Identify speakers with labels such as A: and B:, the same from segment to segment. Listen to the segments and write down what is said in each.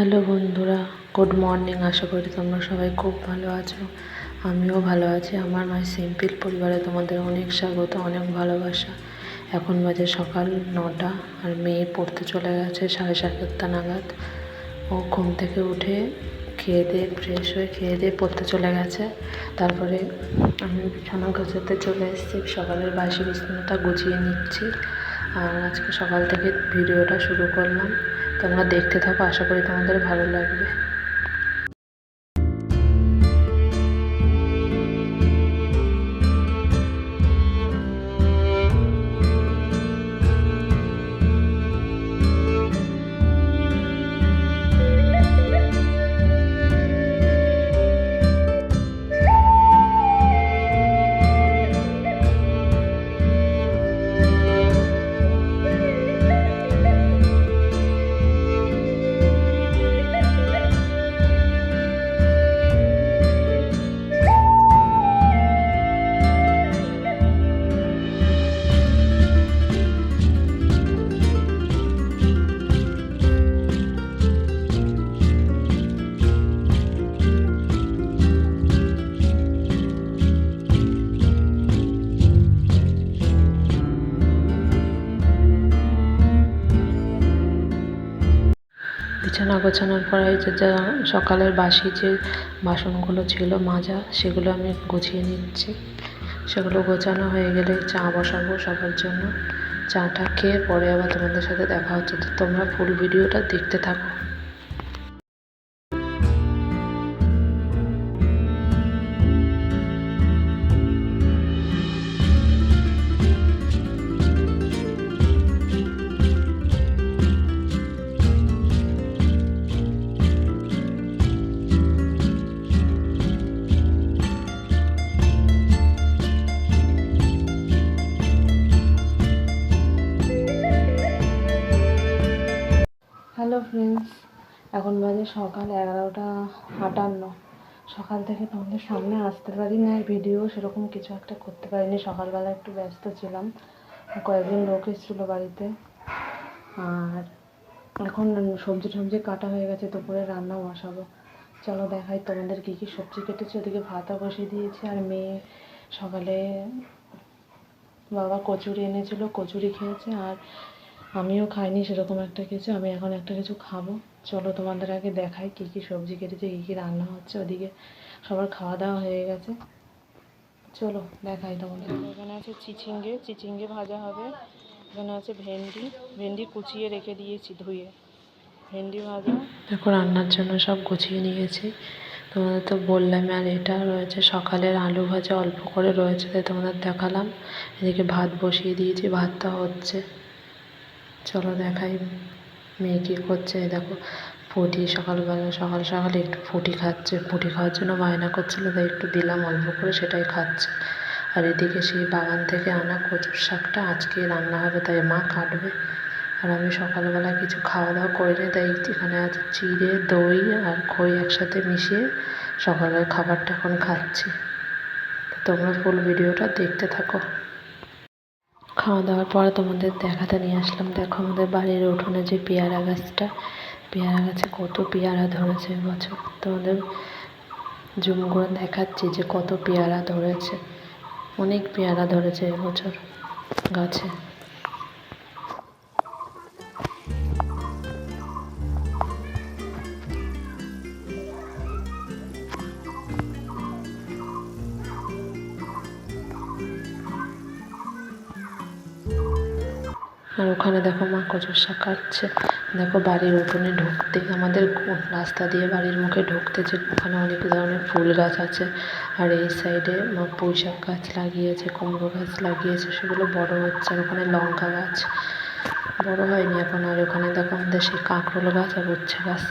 A: Hello বন্ধুরা good morning আশা করি তোমরা সবাই খুব ভালো আছো। আমিও ভালো আছি, আমার মায়ের সিম্পল পরিবারে তোমাদের অনেক স্বাগত, অনেক ভালোবাসা। এখন বাজে সকাল নটা, আর মেয়ে পড়তে চলে গেছে সাড়ে সাতটা নাগাদ। ও ঘুম থেকে উঠে খেয়ে দিয়ে ফ্রেশ হয়ে খেয়ে দিয়ে পড়তে চলে গেছে। তারপরে আমি বিছানা গোছাতে চলে এসেছি, সকালের বাসি বিছানাটা গুছিয়ে নিচ্ছি। আর আজকে সকাল থেকে ভিডিওটা শুরু করলাম। তোমরা দেখতে থাকো আশা করি তোমাদের ভালো লাগবে। গোছানোর পর এই যে যা সকালের বাসি যে বাসনগুলো ছিল, মাজা, সেগুলো আমি গুছিয়ে নিচ্ছি। সেগুলো গোছানো হয়ে গেলে চা বসাবো সবার জন্য। চাটা খেয়ে পরে আবার তোমাদের সাথে দেখা হচ্ছে। তো তোমরা ফুল ভিডিওটা দেখতে থাকো। এখন বাজে সকাল এগারোটা আটান্ন। সকাল থেকে তোমাদের সামনে আসতে পারি না ভিডিও সেরকম কিছু একটা করতে পারিনি। সকালবেলা একটু ব্যস্ত ছিলাম। কয়েকদিন লোক এসেছিল বাড়িতে। আর এখন সবজি টবজি কাটা হয়ে গেছে, দুপুরে রান্না বসাবো। চলো দেখাই তোমাদের কী কী সবজি কেটেছে। ওদিকে ভাতও বসিয়ে দিয়েছি, আর মেয়ে সকালে বাবা কচুরি এনেছিল, কচুরি খেয়েছে, আর আমিও খাইনি সেরকম একটা কিছু, আমি এখন একটা কিছু খাব। চলো তোমাদের আগে দেখাই কী কী সবজি কেটেছে, কী কী রান্না হচ্ছে ওদিকে। সবার খাওয়া দাওয়া হয়ে গেছে। চলো দেখাই তোমাদের। এখানে আছে চিচিঙ্গে চিচিঙ্গে ভাজা হবে। এখানে আছে ভেন্ডি ভেন্ডি কুচিয়ে রেখে দিয়েছি ধুয়ে। ভেন্ডি ভাজা। দেখো রান্নার জন্য সব গুছিয়ে নিয়েছি। তোমাদের তো বললাম আর এটা রয়েছে সকালের আলু ভাজা, অল্প করে রয়েছে তাই তোমাদের দেখালাম। এদিকে ভাত বসিয়ে দিয়েছি, ভাতটা হচ্ছে। চলো দেখাই মেয়ে কী করছে দেখো। ফুটি সকালবেলা, সকাল সকাল একটু ফুটি খাচ্ছে। ফুটি খাওয়ার জন্য বায়না করছিল, তাই একটু দিলাম অল্প করে, সেটাই খাচ্ছে। আর এদিকে সেই বাগান থেকে আনা কচুর শাকটা আজকে রান্না হবে, তাই মা কাটবে। আর আমি সকালবেলা কিছু খাওয়া দাওয়া করিনি তাই এখানে আছে চিড়ে, দই আর খই একসাথে মিশিয়ে সকালের খাবারটা এখন খাচ্ছি। তোমরা ফুল ভিডিওটা দেখতে থাকো। খাওয়া দাওয়ার পরে তোমাদের দেখাতে নিয়ে আসলাম। দেখো আমাদের বাড়ির উঠোনে যে পেয়ারা গাছটা, পেয়ারা গাছে কত পেয়ারা ধরেছে বছর। তোমাদের জুম করে দেখাচ্ছি যে কত পেয়ারা ধরেছে, অনেক পেয়ারা ধরেছে এবছর গাছে। আর ওখানে দেখো মা কচুর শাক কাটছে। দেখো বাড়ির উঠোনে ঢুকতে, আমাদের রাস্তা দিয়ে বাড়ির মুখে ঢুকতে যে ওখানে অনেক ধরনের ফুল গাছ আছে। আর এই সাইডে মা পুঁই শাক গাছ লাগিয়েছে, কুমড়ো গাছ লাগিয়েছে, সেগুলো বড় হচ্ছে আর ওখানে লঙ্কা গাছ। বড় হয়নি এখন, আর ওখানে দেখো আমাদের সেই কাঁকরোল গাছ আর উচ্ছে গাছ।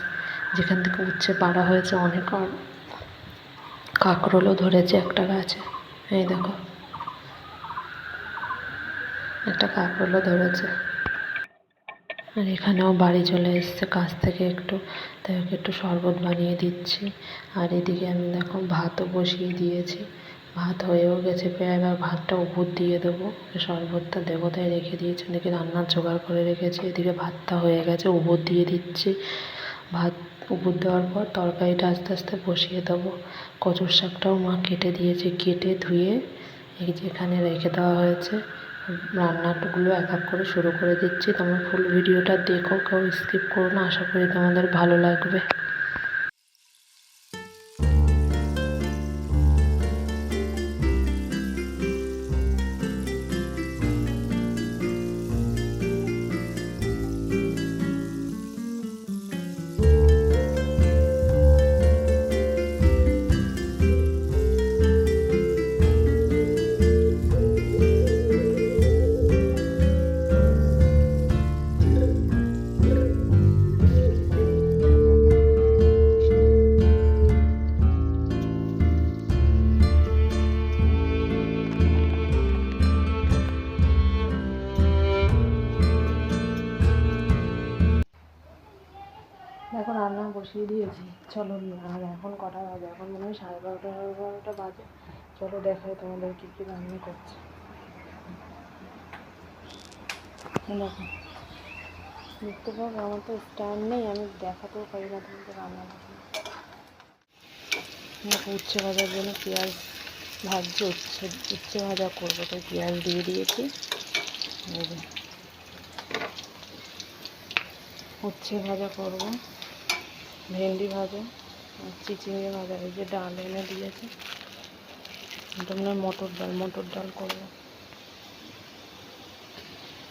A: যেখান থেকে উচ্ছে পাড়া হয়েছে অনেক কাঁকরোলও ধরেছে একটা গাছে। এই দেখো। একটা কাঁকরোলও ধরেছে। আর এখানেও বাড়ি চলে এসছে কাছ থেকে একটু। তাই ওকে একটু শরবত বানিয়ে দিচ্ছি। আর এদিকে আমি দেখো ভাতও বসিয়ে দিয়েছি। ভাত হয়েও গেছে প্রায়। এবার ভাতটা উপর দিয়ে দেবো। শরবতটা দেবো তাই রেখে দিয়েছি। এদিকে রান্নার জোগাড় করে রেখেছি। এদিকে ভাতটা হয়ে গেছে উপর দিয়ে দিচ্ছি। ভাত উপর দেওয়ার পর তরকারিটা আস্তে আস্তে বসিয়ে দেবো। কচুর শাকটাও মা কেটে দিয়েছে। কেটে ধুয়ে এই যে এখানে রেখে দেওয়া হয়েছে। রান্নাগুলো এক এক করে শুরু করে দিচ্ছি। তোমরা ফুল ভিডিওটা দেখো, কেউ স্কিপ করো না। আশা করি তোমাদের ভালো লাগবে। দেখো রান্না বসিয়ে দিয়েছি। চলো আর এখন কটা বাজে? এখন মনে হয় সাড়ে বারোটা বারোটা বাজে। চলো দেখাই তোমাদের কী কী রান্না করছে। দেখো, দেখতে পাবো আমার তো স্ট্যান্ড নেই, আমি দেখাতেও পারি না তোমাদের রান্না উচ্ছে ভাজার জন্য পেঁয়াজ ভাজছি, উচ্ছে উচ্ছে ভাজা করব, তাই পেঁয়াজ দিয়ে দিয়েছি। উচ্ছে ভাজা করব। ভেন্ডি ভাজা আর চিচিঙে ভাজা, এই যে ডাল এনে দিয়েছে। এটা মনে হয় মটর ডাল মটর ডাল করব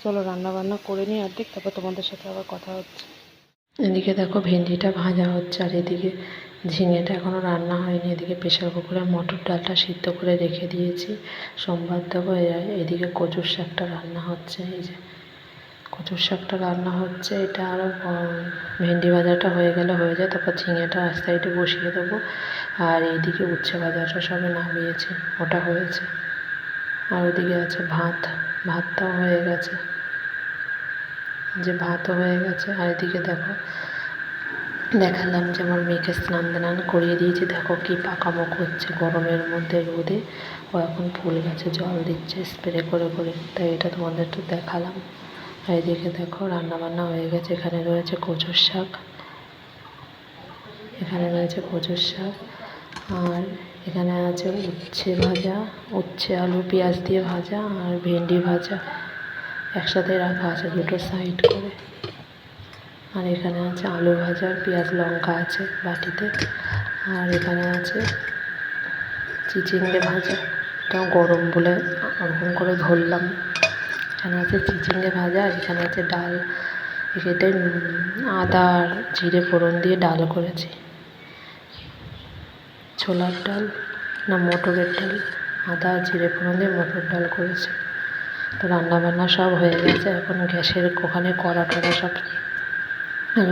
A: চলো রান্না বান্না করে নিই আর অর্ধেক, তারপর তোমাদের সাথে আবার কথা হচ্ছে। এদিকে দেখো ভেন্ডিটা ভাজা হচ্ছে, আর এদিকে ঝিঙেটা এখনও রান্না হয়নি। এদিকে প্রেশার কুকারে মটর ডালটা সিদ্ধ করে রেখে দিয়েছি। সোমবার দেবো এদিকে কচুর শাকটা রান্না হচ্ছে, এই যে কচুর শাকটা রান্না হচ্ছে, এটা আরও ভেন্ডি ভাজাটা হয়ে গেলে হয়ে যায়, তারপর ঝিঙেটা এক সাইডে বসিয়ে দেবো। আর এইদিকে উচ্ছে ভাজাটা সবে নামিয়েছি, ওটা হয়েছে। আর ওদিকে আছে ভাত, ভাতটাও হয়ে গেছে। যে ভাতও হয়ে গেছে, আর এদিকে দেখো, দেখালাম যে আমার মেয়েকে স্নান টান করিয়ে দিয়েছি। দেখো কি পাকামো করছে গরমের মধ্যে রোদে। ও এখন ফুল গাছে জল দিচ্ছে, স্প্রে করে করে। তাই এটা তোমাদের একটু দেখালাম। এদিকে দেখো রান্না বান্না হয়ে গেছে। এখানে রয়েছে কচুর শাক। এখানে রয়েছে কচুর শাক। আর এখানে আছে উচ্ছে ভাজা, উচ্ছে, আলু, পেঁয়াজ দিয়ে ভাজা আর ভেন্ডি ভাজা একসাথে রাখা আছে দুটো সাইড করে। আর এখানে আছে আলু ভাজা পেঁয়াজ লঙ্কা আছে বাটিতে। আর এখানে আছে চিচিঙ্গে ভাজা। এটাও গরম বলে ওরকম করে ধরলাম। এখানে আছে চিচিঙ্গে ভাজা আর এখানে আছে ডাল। এটাই আদা আর জিরে ফোড়ন দিয়ে ডাল করেছি। ছোলার ডাল না মটরের ডাল, আদা আর জিরে ফোড়ন দিয়ে মটর ডাল করেছি। তো রান্না বান্না সব হয়ে গেছে, এখন গ্যাসের ওখানে কড়া টড়া সব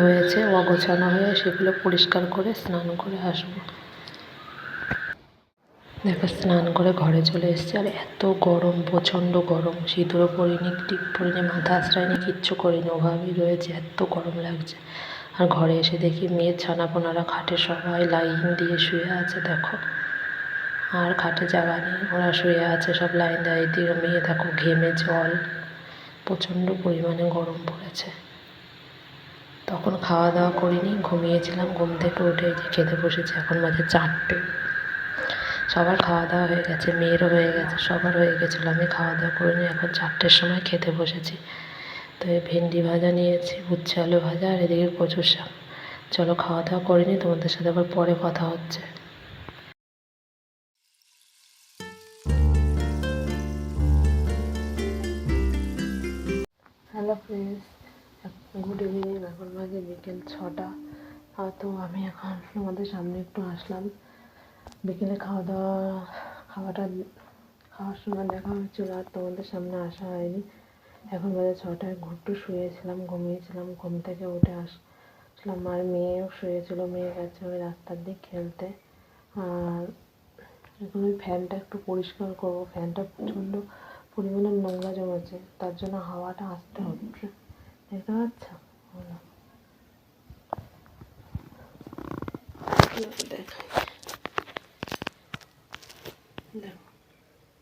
A: রয়েছে, অগোছানো হয়ে সেগুলো পরিষ্কার করে স্নান করে আসব। দেখো স্নান করে ঘরে চলে এসেছি। আর এত গরম, প্রচণ্ড গরম। সিঁদুরও পরিনি টিপ পরিনি মাথা আশ্রয়নি কিচ্ছু করিনি, ওভাবেই রয়েছে। এত গরম লাগছে। আর ঘরে এসে দেখি মেয়ের ছানাপোনারা খাটে সবাই লাইন দিয়ে শুয়ে আছে, দেখো। আর খাটে জায়গা নেই, ওরা শুয়ে আছে, সব লাইন দেয়। দিয়ে মেয়ে দেখো ঘেমে জল। প্রচণ্ড পরিমাণে গরম পড়েছে। তখন খাওয়া দাওয়া করিনি, ঘুমিয়েছিলাম। ঘুম থেকে উঠে খেতে বসেছি, এখন বাজে চারটে। সবার খাওয়া দাওয়া হয়ে গেছে, মেয়েরও হয়ে গেছে, সবার হয়ে গেছিল। আমি খাওয়া দাওয়া করিনি এখন চারটের সময় খেতে বসেছি। তো এই ভেন্ডি ভাজা নিয়েছি, উচ্ছে আলু ভাজা আর এদিকে কচুর শাক। চলো খাওয়া দাওয়া করিনি তোমাদের সাথে আবার পরে কথা হচ্ছে। হ্যালো ফ্রেন্ডস গুড ইভিনিং এখন বাজে বিকেল ছটা। তো আমি এখন তোমাদের সামনে একটু আসলাম। বিকেলে খাওয়া দাওয়া, খাওয়াটা, খাওয়ার সময় দেখা হচ্ছিল আর তোমাদের সামনে আসা হয়নি। এখন বাজে ছটায় ঘুরটু শুয়েছিলাম, ঘুমিয়েছিলাম, ঘুম থেকে উঠে আসলাম। আর মেয়েও শুয়েছিল, মেয়ে গেছে ওই রাস্তার দিক খেলতে। আর এখন ওই ফ্যানটা একটু পরিষ্কার করব। ফ্যানটা প্রচণ্ড পরিমাণে নোংরা জমেছে, তার জন্য হাওয়াটা আসতে হচ্ছে। দেখতে পাচ্ছ। দেখাই। দেখো,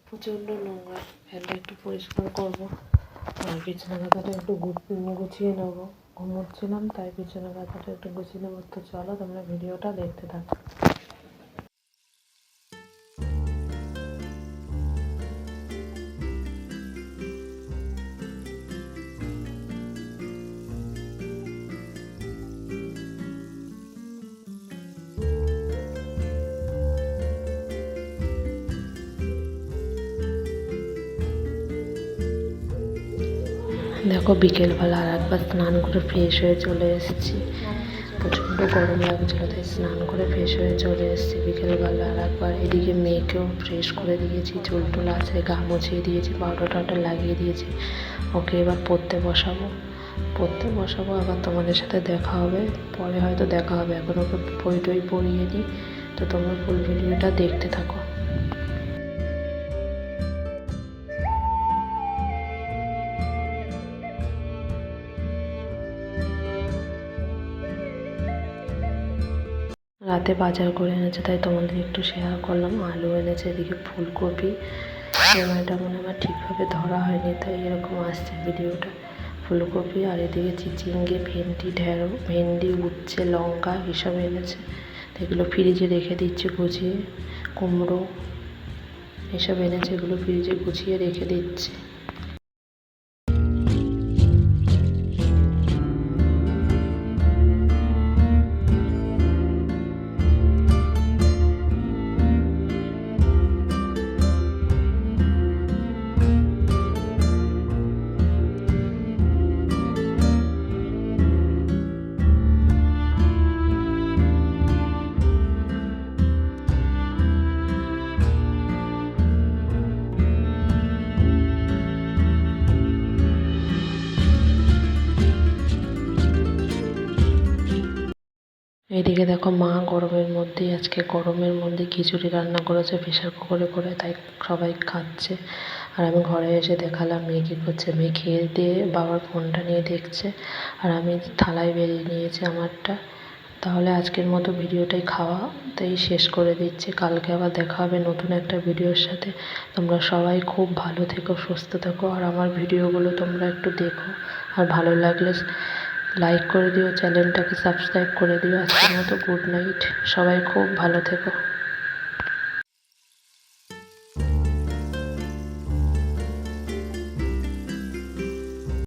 A: প্রচণ্ড নোংরা। ফ্যানটা একটু পরিষ্কার করব। আর বিছানা কাঁথাটা একটু গুছিয়ে নেব। ঘুমোচ্ছিলাম, তাই পিছনে কাঁথাটা একটু গুছিয়ে নেব। তো চলো তোমরা ভিডিওটা দেখতে থাকো। দেখো বিকেলবেলা আর একবার স্নান করে ফ্রেশ হয়ে চলে এসেছি। প্রচণ্ড গরম লাগছিল, তাই স্নান করে ফ্রেশ হয়ে চলে এসেছি বিকেলবেলা আর একবার। এদিকে মেয়েকেও ফ্রেশ করে দিয়েছি, চুল টুল আছে, গা মুছিয়ে দিয়েছি পাউডার টাউডার লাগিয়ে দিয়েছি। ওকে এবার পড়তে বসাবো। পড়তে বসাবো, আবার তোমাদের সাথে দেখা হবে। পরে হয়তো দেখা হবে, এখন ওকে বই টই পড়িয়ে নিই তো তোমরা ফুল ভিডিওটা দেখতে থাকো। রাতে বাজার করে এনেছে, তাই তোমাদের একটু শেয়ার করলাম। আলু এনেছে, এদিকে ফুলকপি। ক্যামেরাটা মনে আমার ঠিকভাবে ধরা হয়নি, তাই এরকম আসছে ভিডিওটা। ফুলকপি আর এদিকে চিচিঙ্গে, ভেন্ডি, ঢেঁড়ো, ভেন্ডি, উচ্ছে, লঙ্কা এসব এনেছে। এগুলো ফ্রিজে রেখে দিচ্ছে, গুছিয়ে। কুমড়ো এসব এনেছে, এগুলো ফ্রিজে গুছিয়ে রেখে দিচ্ছে। এইদিকে দেখো মা গরমের মধ্যেই, আজকে গরমের মধ্যে খিচুড়ি রান্না করেছে প্রেশার কুকারে করে তাই সবাই খাচ্ছে। আর আমি ঘরে এসে দেখালাম মেয়ে কী করছে। মেয়ে খেয়ে দিয়ে বাবার ফোনটা নিয়ে দেখছে আর আমি থালায় বেরিয়ে নিয়েছি আমারটা। তাহলে আজকের মতো ভিডিওটাই খাওয়া তাই শেষ করে দিচ্ছি। কালকে আবার দেখা হবে নতুন একটা ভিডিওর সাথে। তোমরা সবাই খুব ভালো থেকো, সুস্থ থেকো। আর আমার ভিডিওগুলো তোমরা একটু দেখো। আর ভালো লাগলে লাইক করে দিও চ্যানেলটাকে সাবস্ক্রাইব করে দিও। আজকের মতো গুড নাইট সবাই খুব ভালো থেকো।